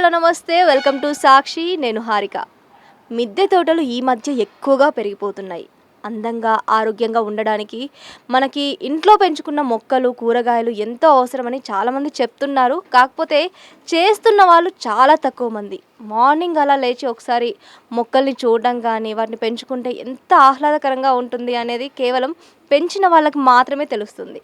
Hello నమస్తే. Welcome to Sakshi. నేను హారిక. మిద్దె తోటలు ఈ మధ్య ఎక్కువగా పెరిగిపోతున్నాయి. అందంగా ఆరోగ్యంగా ఉండడానికి మనకి ఇంట్లో పెంచుకున్న మొక్కలు కూరగాయలు ఎంతో అవసరమని చాలామంది చెప్తున్నారు. కాకపోతే చేస్తున్న వాళ్ళు చాలా తక్కువ మంది. మార్నింగ్ అలా లేచి ఒకసారి మొక్కల్ని చూడడం కానీ వాటిని పెంచుకుంటే ఎంత ఆహ్లాదకరంగా ఉంటుంది అనేది కేవలం పెంచిన వాళ్ళకి మాత్రమే తెలుస్తుంది.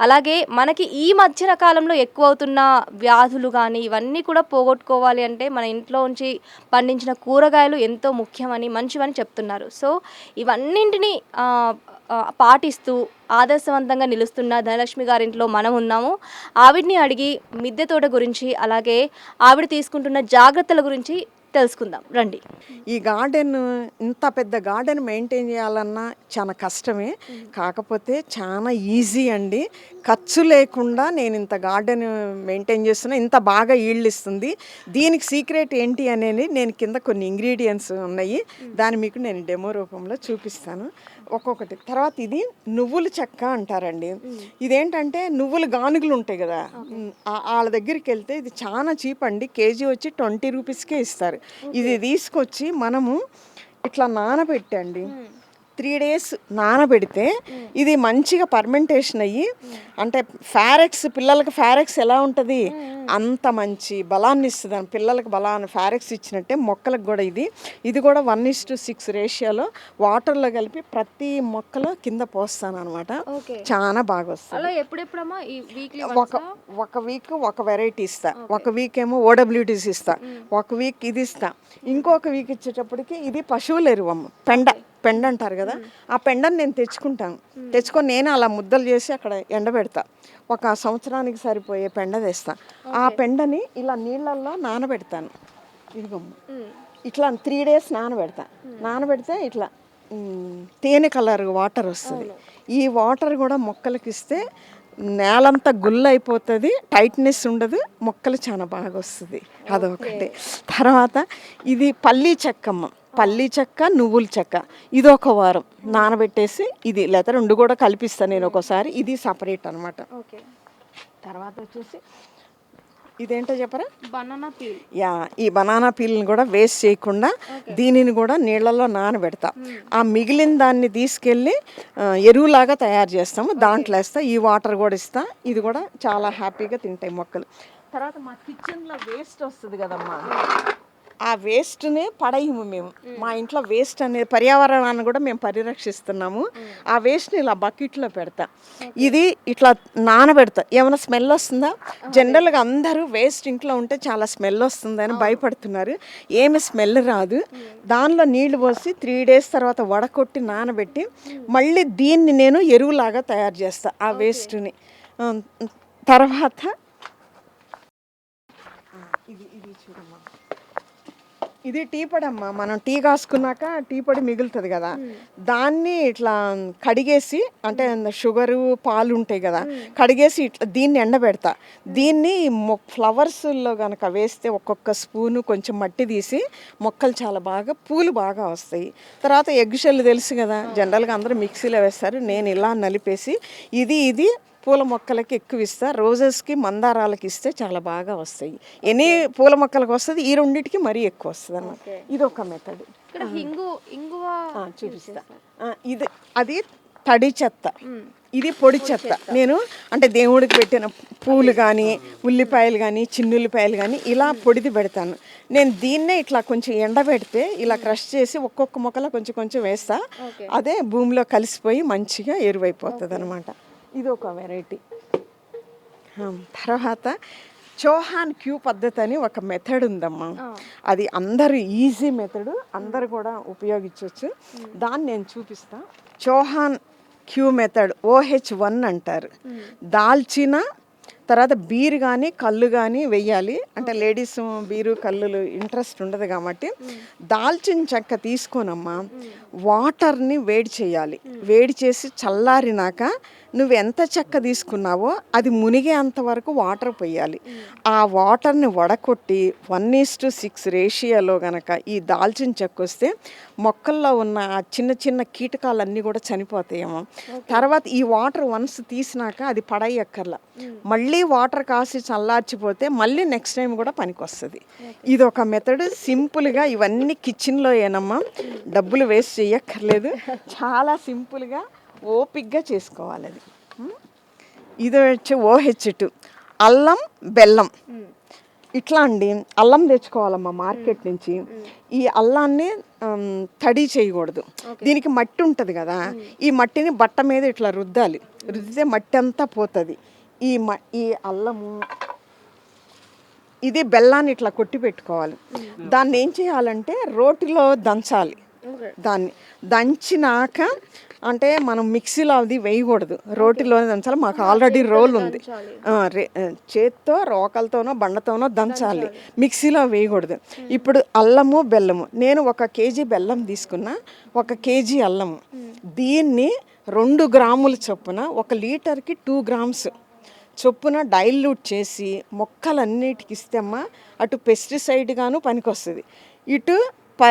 అలాగే మనకి ఈ మధ్యన కాలంలో ఎక్కువ అవుతున్న వ్యాధులు కానీ ఇవన్నీ కూడా పోగొట్టుకోవాలి అంటే మన ఇంట్లో ఉంచి పండించిన కూరగాయలు ఎంతో ముఖ్యమని మంచివని చెప్తున్నారు. సో ఇవన్నింటినీ పాటిస్తూ ఆదర్శవంతంగా నిలుస్తున్న ధనలక్ష్మి గారింట్లో మనం ఉన్నాము. ఆవిడ్ని అడిగి మిద్దె తోట గురించి అలాగే ఆవిడ తీసుకుంటున్న జాగ్రత్తల గురించి తెలుసుకుందాం. రండి. ఈ గార్డెన్ ఇంత పెద్ద గార్డెన్ మెయింటైన్ చేయాలన్నా చాలా కష్టమే. కాకపోతే చాలా ఈజీ అండి. ఖర్చు లేకుండా నేను ఇంత గార్డెన్ మెయింటైన్ చేస్తున్నా ఇంత బాగా ఈల్డ్ ఇస్తుంది. దీనికి సీక్రెట్ ఏంటి అనేది నేను కింద కొన్ని ఇంగ్రీడియంట్స్ ఉన్నాయి. దాన్ని మీకు నేను డెమో రూపంలో చూపిస్తాను. ఒక్కొక్కటి. తర్వాత ఇది నువ్వుల చెక్క అంటారండి. ఇదేంటంటే నువ్వుల గానుగులు ఉంటాయి కదా. వాళ్ళ దగ్గరికి వెళ్తే ఇది చాలా చీప్ అండి. కేజీ వచ్చి ట్వంటీ రూపీస్కే ఇస్తారు. ఇది తీసుకొచ్చి మనము ఇట్లా నానబెట్టండి. త్రీ డేస్ నానబెడితే ఇది మంచిగా పర్మెంటేషన్ అయ్యి అంటే ఫారెక్స్ పిల్లలకి ఫారెక్స్ ఎలా ఉంటుంది? అంత మంచి బలాన్ని ఇస్తుంది. అని పిల్లలకి బలాన్ని ఫారెక్స్ ఇచ్చినట్టే మొక్కలకు కూడా ఇది. ఇది కూడా వన్ ఇస్ టు సిక్స్ రేషియోలో వాటర్లో కలిపి ప్రతి మొక్కలో కింద పోస్తాను అనమాట చాలా బాగా వస్తుంది. ఒక ఒక వీక్ ఒక వెరైటీ ఇస్తా. ఒక వీక్ ఏమో ఓడబ్ల్యూటీస్ ఇస్తా. ఒక వీక్ ఇది ఇస్తా. ఇంకొక వీక్ ఇచ్చేటప్పటికి ఇది పశువుల ఎరువమ్మ పెండ. పెండ అంటారు కదా ఆ పెండని నేను తెచ్చుకుంటాను. తెచ్చుకొని నేను అలా ముద్దలు చేసి అక్కడ ఎండబెడతా. ఒక సంవత్సరానికి సరిపోయే పెండ తెస్తా. ఆ పెండని ఇలా నీళ్ళల్లో నానబెడతాను. ఇదిగోమ్మ ఇట్లా త్రీ డేస్ నానబెడతా. నానబెడితే ఇట్లా తేనె కలర్ వాటర్ వస్తుంది. ఈ వాటర్ కూడా మొక్కలకి ఇస్తే నేలంతా గుల్ల అయిపోతుంది టైట్నెస్ ఉండదు మొక్కలు చాలా బాగా వస్తుంది. అదొకటి. తర్వాత ఇది పల్లీ చెక్కమ్మ. పల్లీ చెక్క నువ్వుల చెక్క. ఇది ఒక వారం. నానబెట్టేసి ఇది లేదా రెండు కూడా కలిపిస్తాను నేను ఒకసారి. ఇది సపరేట్ అనమాట ఓకే. తర్వాత వచ్చేసి ఇదేంటో చెప్పరా? Banana peel. యా ఈ బనానా పీల్ని కూడా వేస్ట్ చేయకుండా దీనిని కూడా నీళ్ళలో నానబెడతా. ఆ మిగిలిన దాన్ని తీసుకెళ్ళి ఎరువులాగా తయారు చేస్తాము. దాంట్లో వేస్తా. ఈ వాటర్ కూడా ఇస్తా. ఇది కూడా చాలా హ్యాపీగా తింటాయి మొక్కలు. తర్వాత మా కిచెన్లో వేస్ట్ వస్తుంది కదమ్మా. ఆ వేస్ట్ని పడేయము మేము. మా ఇంట్లో వేస్ట్ అనేది పర్యావరణాన్ని కూడా మేము పరిరక్షిస్తున్నాము. ఆ వేస్ట్ని ఇలా బకెట్లో పెడతా. ఇది ఇట్లా నానబెడతా. ఏమైనా స్మెల్ వస్తుందా? జనరల్గా అందరూ వేస్ట్ ఇంట్లో ఉంటే చాలా స్మెల్ వస్తుందని భయపడుతున్నారు. ఏమి స్మెల్ రాదు. దానిలో నీళ్ళు పోసి త్రీ డేస్ తర్వాత వడకొట్టి నానబెట్టి మళ్ళీ దీన్ని నేను ఎరువులాగా తయారు చేస్తా ఆ వేస్ట్ని. తర్వాత ఇది ఇది చూడమ్మా. ఇది టీ పొడి అమ్మా మనం టీ కాసుకున్నాక టీ పొడి మిగులుతుంది కదా. దాన్ని ఇట్లా కడిగేసి అంటే షుగరు పాలు ఉంటాయి కదా కడిగేసి ఇట్లా దీన్ని ఎండబెడతా. దీన్ని మొ ఫ్లవర్స్లో కనుక వేస్తే ఒక్కొక్క స్పూను కొంచెం మట్టి తీసి మొక్కలు చాలా బాగా పూలు బాగా వస్తాయి. తర్వాత ఎగ్ షెల్ తెలుసు కదా. జనరల్గా అందరూ మిక్సీలో వేస్తారు. నేను ఇలా నలిపేసి ఇది ఇది పూల మొక్కలకి ఎక్కువ ఇస్తా రోజెస్కి మందారాలకి ఇస్తే చాలా బాగా వస్తాయి. ఎన్ని పూల మొక్కలకు వస్తుంది ఈ రెండింటికి మరీ ఎక్కువ వస్తుంది అన్నమాట ఇది ఒక మెథడ్ ఇక్కడ హింగు ఇంగువ చూపిస్తా. ఇది అది తడి చెత్త. ఇది పొడి చెత్త. నేను అంటే దేవుడికి పెట్టిన పూలు కానీ ఉల్లిపాయలు కానీ చిన్నుల్లిపాయలు కానీ ఇలా పొడిది పెడతాను. నేను దీన్నే ఇట్లా కొంచెం ఎండబెడితే ఇలా క్రష్ చేసి ఒక్కొక్క మొక్కలో కొంచెం కొంచెం వేస్తా. అదే భూమిలో కలిసిపోయి మంచిగా ఎరువైపోతుంది అనమాట ఇది ఒక వెరైటీ తర్వాత చౌహాన్ క్యూ పద్ధతి అని ఒక మెథడ్ ఉందమ్మా. అది అందరు ఈజీ మెథడ్ అందరు కూడా ఉపయోగించవచ్చు దాన్ని నేను చూపిస్తా. Chauhan Q method OH one అంటారు. దాల్చిన తర్వాత బీరు కానీ కళ్ళు కానీ వెయ్యాలి. అంటే లేడీస్ బీరు కళ్ళులు ఇంట్రెస్ట్ ఉండదు కాబట్టి దాల్చిన చెక్క తీసుకోనమ్మా. వాటర్ని వేడి చేయాలి. వేడి చేసి చల్లారినాక నువ్వు ఎంత చెక్క తీసుకున్నావో అది మునిగేంత వరకు వాటర్ పోయాలి. ఆ వాటర్ని వడకొట్టి వన్ ఈస్ టు సిక్స్ రేషియోలో గనక ఈ దాల్చిన చెక్క వస్తే మొక్కల్లో ఉన్న ఆ చిన్న చిన్న కీటకాలన్నీ కూడా చనిపోతాయేమో. తర్వాత ఈ వాటర్ వన్స్ తీసినాక అది పడయ్యక్కర్లా మళ్ళీ మళ్ళీ వాటర్ కాసి చల్లార్చిపోతే మళ్ళీ నెక్స్ట్ టైం కూడా పనికొస్తుంది. ఇది ఒక మెథడ్ సింపుల్గా ఇవన్నీ కిచెన్లో ఏనమ్మా డబ్బులు వేస్ట్ చేయక్కర్లేదు చాలా సింపుల్గా ఓపిక్గా చేసుకోవాలి అది? ఇది వచ్చి ఓహెచ్ టూ అల్లం బెల్లం. ఇట్లా అండి అల్లం తెచ్చుకోవాలమ్మా మార్కెట్ నుంచి. ఈ అల్లాన్ని తడి చేయకూడదు. దీనికి మట్టి ఉంటుంది కదా. ఈ మట్టిని బట్ట మీద ఇట్లా రుద్దాలి. రుద్దితే మట్టి అంతా పోతుంది. ఈ మ ఈ అల్లము ఇది బెల్లాన్ని ఇట్లా కొట్టి పెట్టుకోవాలి. దాన్ని ఏం చేయాలంటే రోటిలో దంచాలి. దాన్ని దంచినాక అంటే మనం మిక్సీలో అది వేయకూడదు. రోటిలోనే దంచాలి. మాకు ఆల్రెడీ రోల్ ఉంది. చేత్తో రోకలతోనో బండతోనో దంచాలి. మిక్సీలో వేయకూడదు. ఇప్పుడు అల్లము బెల్లము. నేను ఒక కేజీ బెల్లం తీసుకున్నా. ఒక కేజీ అల్లము. దీన్ని రెండు గ్రాముల చొప్పున ఒక లీటర్కి టూ గ్రామ్స్ చొప్పున డైల్యూట్ చేసి మొక్కలన్నిటికి ఇస్తేమ్మా అటు పెస్టిసైడ్ గాను పనికొస్తుంది. ఇటు ప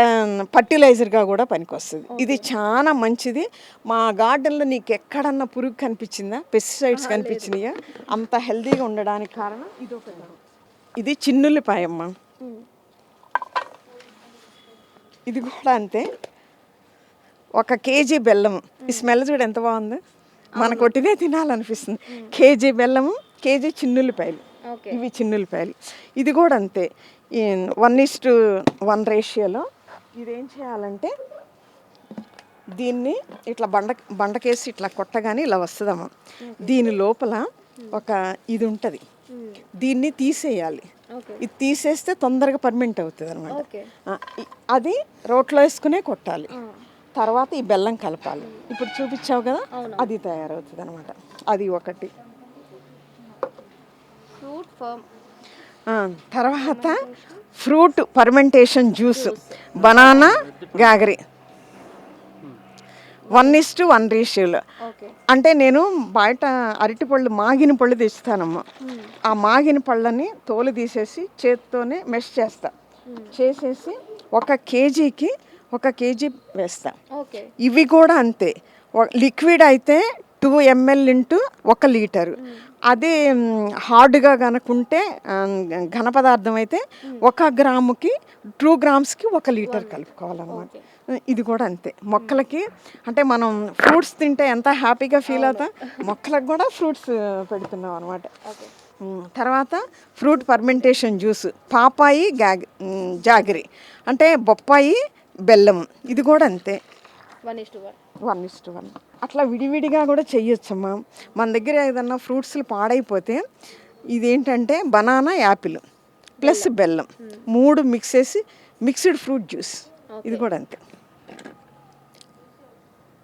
ఫర్టిలైజర్గా కూడా పనికొస్తుంది. ఇది చాలా మంచిది. మా గార్డెన్లో నీకు ఎక్కడన్నా పురుగు కనిపించిందా? పెస్టిసైడ్స్ కనిపించినాయా? అంత హెల్తీగా ఉండడానికి కారణం ఇది ఇది చిన్నుల్లిపాయమ్మ ఇది కూడా అంతే. ఒక కేజీ బెల్లము ఈ స్మెల్ చూడు ఎంత బాగుంది? మన కొట్టినే తినాలనిపిస్తుంది. కేజీ బెల్లము కేజీ చిన్నుల్లిపాయలు. ఇవి చిన్నుల్లిపాయలు. ఇది కూడా అంతే. వన్ ఇస్ టు వన్ రేషియోలో ఇదేం చేయాలంటే దీన్ని ఇట్లా బండ బండకేసి ఇట్లా కొట్టగానే ఇలా వస్తుందమ్మా. దీని లోపల ఒక ఇది ఉంటుంది. దీన్ని తీసేయాలి. ఇది తీసేస్తే తొందరగా పర్మనెంట్ అవుతుంది అనమాట అది రోట్లో వేసుకునే కొట్టాలి. తర్వాత ఈ బెల్లం కలపాలి. ఇప్పుడు చూపించావు కదా అది తయారవుతుంది అనమాట అది ఒకటి. ఫ్రూట్ ఫామ్ తర్వాత ఫ్రూట్ పర్మెంటేషన్ జ్యూస్ బనానా గాగరి. వన్ ఇస్ టు వన్ రేషియోలో. అంటే నేను బయట అరటి పళ్ళు మాగిన పళ్ళు తెస్తానమ్మా ఆ మాగిన పళ్ళని తోలు తీసేసి చేత్తోనే మెష్ చేస్తా. చేసేసి ఒక కేజీకి ఒక కేజీ వేస్తా. ఇవి కూడా అంతే. లిక్విడ్ అయితే టూ ఎంఎల్ ఇంటూ ఒక లీటరు. అదే హార్డ్గా కనుకుంటే ఘన పదార్థం అయితే ఒక గ్రాముకి టూ గ్రామ్స్కి ఒక లీటర్ కలుపుకోవాలన్నమాట. ఇది కూడా అంతే. మొక్కలకి అంటే మనం ఫ్రూట్స్ తింటే ఎంత హ్యాపీగా ఫీల్ అవుతాం? మొక్కలకు కూడా ఫ్రూట్స్ పెడుతున్నాం అనమాట తర్వాత ఫ్రూట్ పర్మెంటేషన్ జ్యూస్ పాపాయి మ్, జాగరి. అంటే బొప్పాయి బెల్లం. ఇది కూడా అంతే. One is to one one is to one అట్లా విడివిడిగా కూడా చెయ్యొచ్చమ్మా. మన దగ్గర ఏదన్నా ఫ్రూట్స్లు పాడైపోతే ఇదేంటంటే బనానా యాపిల్ ప్లస్ బెల్లం. మూడు మిక్స్ చేసి మిక్స్డ్ ఫ్రూట్ జ్యూస్ ఇది కూడా అంతే.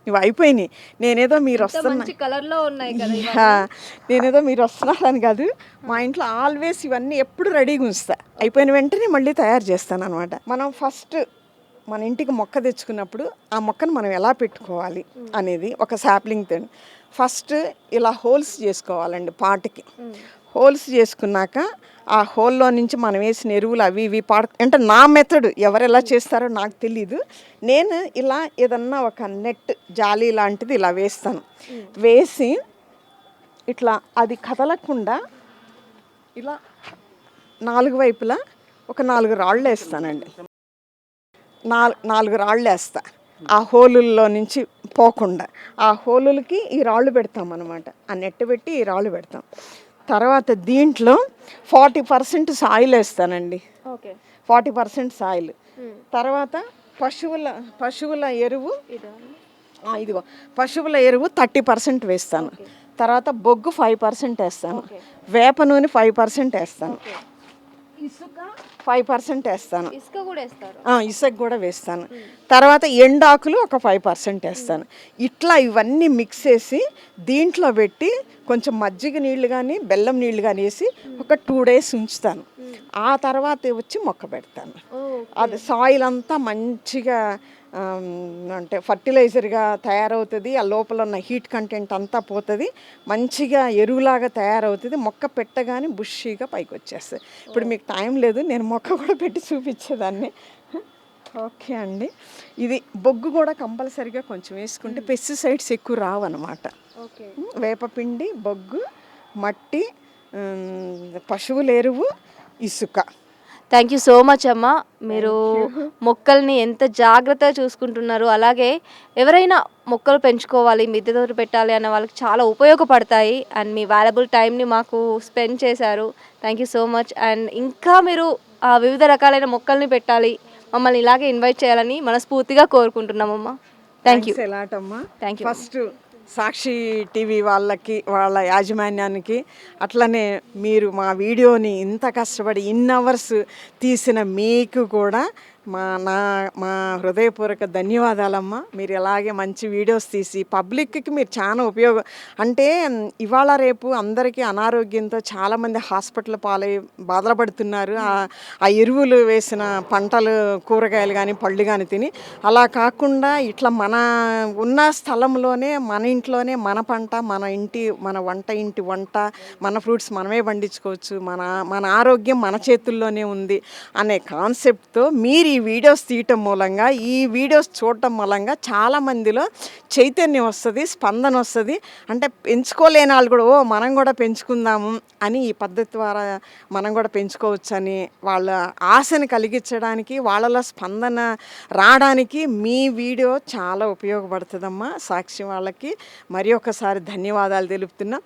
ఇవి అయిపోయినాయి. నేనేదో మీరు వస్తున్నా మంచి కలర్లో ఉన్నాయి కదా నేనేదో మీరు వస్తున్నారని కాదు. మా ఇంట్లో ఆల్వేస్ ఇవన్నీ ఎప్పుడు రెడీగా ఉంచుతా. అయిపోయిన వెంటనే మళ్ళీ తయారు చేస్తాను అనమాట మనం ఫస్ట్ మన ఇంటికి మొక్క తెచ్చుకున్నప్పుడు ఆ మొక్కను మనం ఎలా పెట్టుకోవాలి అనేది ఒక సాప్లింగ్తో ఫస్ట్ ఇలా హోల్స్ చేసుకోవాలండి పాటకి. హోల్స్ చేసుకున్నాక ఆ హోల్లో నుంచి మనం వేసిన ఎరువులు అవి ఇవి పాడ అంటే నా మెథడ్ ఎవరు ఎలా చేస్తారో నాకు తెలీదు. నేను ఇలా ఏదన్నా ఒక నెట్ జాలీ లాంటిది ఇలా వేస్తాను. వేసి ఇట్లా అది కదలకుండా ఇలా నాలుగు వైపులా ఒక నాలుగు రాళ్ళు వేస్తానండి. నాలుగు నాలుగు రాళ్ళు వేస్తా. ఆ హోలుల్లో నుంచి పోకుండా. ఆ హోలులకి ఈ రాళ్ళు పెడతాం అనమాట ఆ నెట్ పెట్టి ఈ రాళ్ళు పెడతాం. తర్వాత దీంట్లో ఫార్టీ పర్సెంట్ సాయిల్ వేస్తానండి. ఓకే. Forty percent soil. తర్వాత పశువుల పశువుల ఎరువు ఆ, ఇదిగో. పశువుల ఎరువు థర్టీ పర్సెంట్ వేస్తాను. తర్వాత బొగ్గు ఫైవ్ పర్సెంట్ వేస్తాను. వేప నూనె ఫైవ్ పర్సెంట్ వేస్తాను. ఇసుక ఫైవ్ పర్సెంట్ వేస్తాను. ఇసుక కూడా వేస్తారు. ఆ, ఇసుక కూడా వేస్తాను. తర్వాత ఎండాకులు ఒక ఫైవ్ పర్సెంట్ వేస్తాను. ఇట్లా ఇవన్నీ మిక్స్ చేసి దీంట్లో పెట్టి కొంచెం మజ్జిగ నీళ్ళు కానీ బెల్లం నీళ్ళు కానీ వేసి ఒక టూ డేస్ ఉంచుతాను. ఆ తర్వాత వచ్చి మొక్క పెడతాను. అది సాయిల్ అంతా మంచిగా అంటే ఫర్టిలైజర్గా తయారవుతుంది. ఆ లోపల ఉన్న హీట్ కంటెంట్ అంతా పోతుంది. మంచిగా ఎరువులాగా తయారవుతుంది. మొక్క పెట్టగానే బుషీగా పైకి వచ్చేస్తుంది ఇప్పుడు మీకు టైం లేదు. నేను మొక్క కూడా పెట్టి చూపించేదాన్ని. ఓకే అండి. ఇది బొగ్గు కూడా కంపల్సరీగా కొంచెం వేసుకుంటే పెస్టిసైడ్స్ ఎక్కువ రావన్నమాట. ఓకే. వేపపిండి బొగ్గు మట్టి పశువుల ఎరువు ఇసుక. థ్యాంక్ యూ సో మచ్ అమ్మ. మీరు మొక్కల్ని ఎంత జాగ్రత్తగా చూసుకుంటున్నారు అలాగే ఎవరైనా మొక్కలు పెంచుకోవాలి మిద్దె తోట పెట్టాలి అన్న వాళ్ళకి చాలా ఉపయోగపడతాయి. అండ్ మీ వాల్యుబుల్ టైంని మాకు స్పెండ్ చేశారు. Thank you so much and ఇంకా మీరు ఆ, వివిధ రకాలైన మొక్కల్ని పెట్టాలి మమ్మల్ని ఇలాగే ఇన్వైట్ చేయాలని మనస్ఫూర్తిగా కోరుకుంటున్నామమ్మ thank you Thank you. First Sakshi TV వాళ్ళకి వాళ్ళ యాజమాన్యానికి అట్లనే మీరు మా వీడియోని ఇంత కష్టపడి ఇన్ అవర్స్ తీసిన మీకు కూడా మా నా మా హృదయపూర్వక ధన్యవాదాలమ్మా. మీరు ఇలాగే మంచి వీడియోస్ తీసి పబ్లిక్కి మీరు చాలా ఉపయోగం అంటే ఇవాళ రేపు అందరికీ అనారోగ్యంతో చాలామంది హాస్పిటల్ పాలై బాధపడుతున్నారు పడుతున్నారు ఆ ఎరువులు వేసిన పంటలు కూరగాయలు కానీ పళ్ళు కానీ తిని అలా కాకుండా ఇట్లా మన ఉన్న స్థలంలోనే మన ఇంట్లోనే మన పంట మన ఇంటి మన వంట ఇంటి వంట మన ఫ్రూట్స్ మనమే పండించుకోవచ్చు. మన మన ఆరోగ్యం మన చేతుల్లోనే ఉంది అనే కాన్సెప్ట్తో మీరు ఈ వీడియోస్ తీయటం మూలంగా ఈ వీడియోస్ చూడటం మూలంగా చాలా మందిలో చైతన్యం వస్తుంది స్పందన వస్తుంది. అంటే పెంచుకోలేని వాళ్ళు కూడా ఓ మనం కూడా పెంచుకుందాము అని ఈ పద్ధతి ద్వారా మనం కూడా పెంచుకోవచ్చని వాళ్ళ ఆశని కలిగించడానికి వాళ్ళలో స్పందన రావడానికి మీ వీడియో చాలా ఉపయోగపడుతుందమ్మా. సాక్షి వాళ్ళకి మరి ఒకసారి ధన్యవాదాలు తెలుపుతున్నాం.